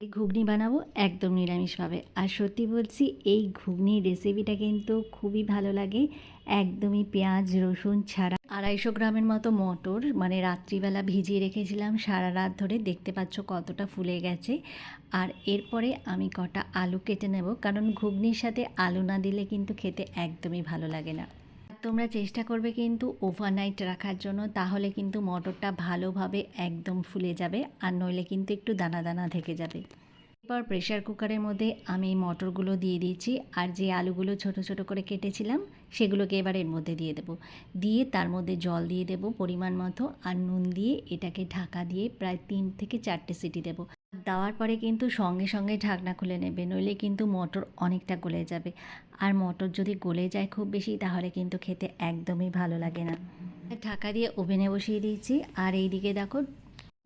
এই ঘুগনি বানাবো একদম নিরামিষভাবে আর সত্যি বলছি, এই ঘুগনির রেসিপিটা কিন্তু খুবই ভালো লাগে। একদমই পেঁয়াজ, রসুন ছাড়া। আড়াইশো গ্রামের মতো মটর মানে রাত্রিবেলা ভিজিয়ে রেখেছিলাম সারা রাত ধরে। দেখতে পাচ্ছ কতটা ফুলে গেছে। আর এরপরে আমি কটা আলু কেটে নেব, কারণ ঘুগনির সাথে আলু না দিলে কিন্তু খেতে একদমই ভালো লাগে না। তোমরা চেষ্টা করবে কিন্তু ওভারনাইট রাখার জন্য, তাহলে কিন্তু মটরটা ভালোভাবে একদম ফুলে যাবে আর নইলে কিন্তু একটু দানা দানা থেকে যাবে। এরপর প্রেশার কুকারের মধ্যে আমি মটরগুলো দিয়ে দিয়েছি আর যে আলুগুলো ছোট ছোট করে কেটেছিলাম, সেগুলোকে এবার এর মধ্যে দিয়ে দেবো। দিয়ে তার মধ্যে জল দিয়ে দেবো পরিমাণ মতো আর নুন দিয়ে এটাকে ঢাকা দিয়ে প্রায় তিন থেকে চারটে সিটি দেবো। দেওয়ার পরে কিন্তু সঙ্গে সঙ্গে ঢাকনা খুলে নেবে, নইলে কিন্তু মটর অনেকটা গলে যাবে। আর মটর যদি গলে যায় খুব বেশি, তাহলে কিন্তু খেতে একদমই ভালো লাগে না। ঢাকা দিয়ে ওভেনে বসিয়ে দিয়েছি, আর এই দিকে দেখো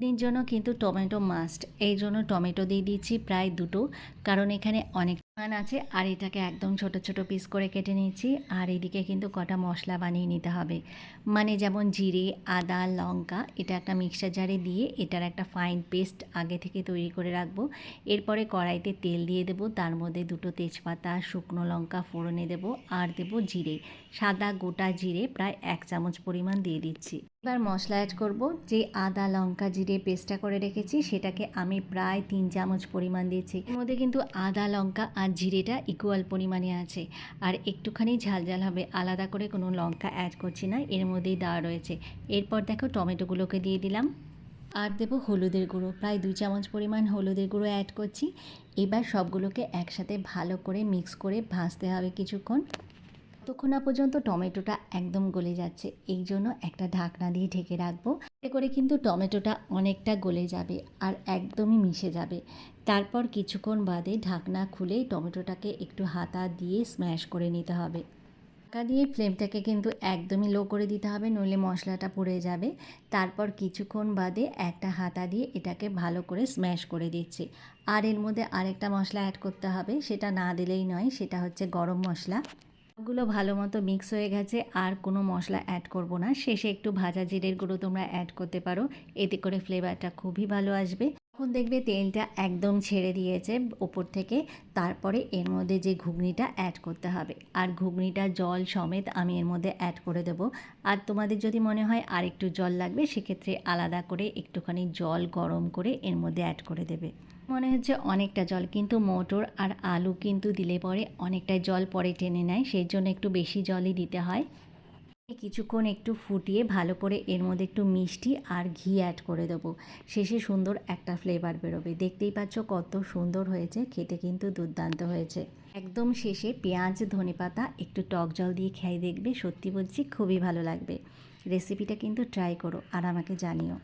এর জন্য কিন্তু টমেটো মাস্ট এই জন্য টমেটো দিয়ে দিয়েছি প্রায় দুটো, কারণ এখানে অনেক মান আছে, আর এটাকে একদম ছোট ছোট পিস করে কেটে নিয়েছি। আর এদিকে কিন্তু কটা মশলা বানিয়ে নিতে হবে। মানে যেমন জিরে, আদা, লঙ্কা, এটা একটা মিক্সার জারে দিয়ে এটার একটা ফাইন পেস্ট আগে থেকে তৈরি করে রাখব। এরপরে কড়াইতে তেল দিয়ে দেবো, তার মধ্যে দুটো তেজপাতা, শুকনো লঙ্কা ফোড়নে দেবো, আর দেবো জিরে। সাদা গোটা জিরে প্রায় এক চামচ পরিমাণ দিয়ে দিচ্ছি। এবার মশলা অ্যাড করব। যে আদা, লঙ্কা, জিরে পেস্টটা করে রেখেছি, সেটাকে আমি প্রায় তিন চামচ পরিমাণ দিয়েছি। এর মধ্যে কিন্তু আদা, লঙ্কা আর জিরেটা ইকুয়াল পরিমাণে আছে। আর একটুখানি ঝাল ঝাল হবে, আলাদা করে কোনো লঙ্কা অ্যাড করছি না, এর মধ্যেই দেওয়া রয়েছে। এরপর দেখো টমেটোগুলোকে দিয়ে দিলাম। আর দেবো হলুদের গুঁড়ো, প্রায় দুই চামচ পরিমাণ হলুদের গুঁড়ো অ্যাড করছি। এবার সবগুলোকে একসাথে ভালো করে মিক্স করে ভাজতে হবে কিছুক্ষণ। ততক্ষণ না পর্যন্ত টমেটোটা একদম গলে যাচ্ছে, এই জন্য একটা ঢাকনা দিয়ে ঢেকে রাখব। এতে করে কিন্তু টমেটোটা অনেকটা গলে যাবে আর একদমই মিশে যাবে। তারপর কিছুক্ষণ বাদে ঢাকনা খুলে টমেটোটাকে একটু হাতা দিয়ে স্ম্যাশ করে নিতে হবে। ঢাকা দিয়ে ফ্লেমটাকে কিন্তু একদমই লো করে দিতে হবে, নইলে মশলাটা পড়ে যাবে। তারপর কিছুক্ষণ বাদে একটা হাতা দিয়ে এটাকে ভালো করে স্ম্যাশ করে দিচ্ছি। আর এর মধ্যে আরেকটা মশলা অ্যাড করতে হবে, সেটা না দিলেই নয়, সেটা হচ্ছে গরম মশলা। সবগুলো ভালো মতো মিক্স হয়ে গেছে, আর কোনো মশলা অ্যাড করব না। শেষে একটু ভাজা জিরের গুঁড়ো তোমরা অ্যাড করতে পারো, এতে করে ফ্লেভারটা খুবই ভালো আসবে। এখন দেখবে তেলটা একদম ছেড়ে দিয়েছে ওপর থেকে, তারপরে এর মধ্যে যে ঘুগনিটা অ্যাড করতে হবে। আর ঘুগনিটা জল সমেত আমি এর মধ্যে অ্যাড করে দেবো। আর তোমাদের যদি মনে হয় আর একটু জল লাগবে, সেক্ষেত্রে আলাদা করে একটুখানি জল গরম করে এর মধ্যে অ্যাড করে দেবে। মনে হচ্ছে অনেকটা জল, কিন্তু মোটর আর আলু কিন্তু দিলে পরে অনেকটাই জল পরে টেনে নেয়, সেই জন্য একটু বেশি জলই দিতে হয়। কিছুক্ষণ একটু ফুটিয়ে ভালো করে এর মধ্যে একটু মিষ্টি আর ঘি অ্যাড করে দেবো। শেষে সুন্দর একটা ফ্লেভার বেরোবে। দেখতেই পাচ্ছ কত সুন্দর হয়েছে, খেতে কিন্তু দুর্দান্ত হয়েছে। একদম শেষে পেঁয়াজ, ধনেপাতা, একটু টক জল দিয়ে খেয়ে দেখবে, সত্যি বলছি খুবই ভালো লাগবে। রেসিপিটা কিন্তু ট্রাই করো আর আমাকে জানিও।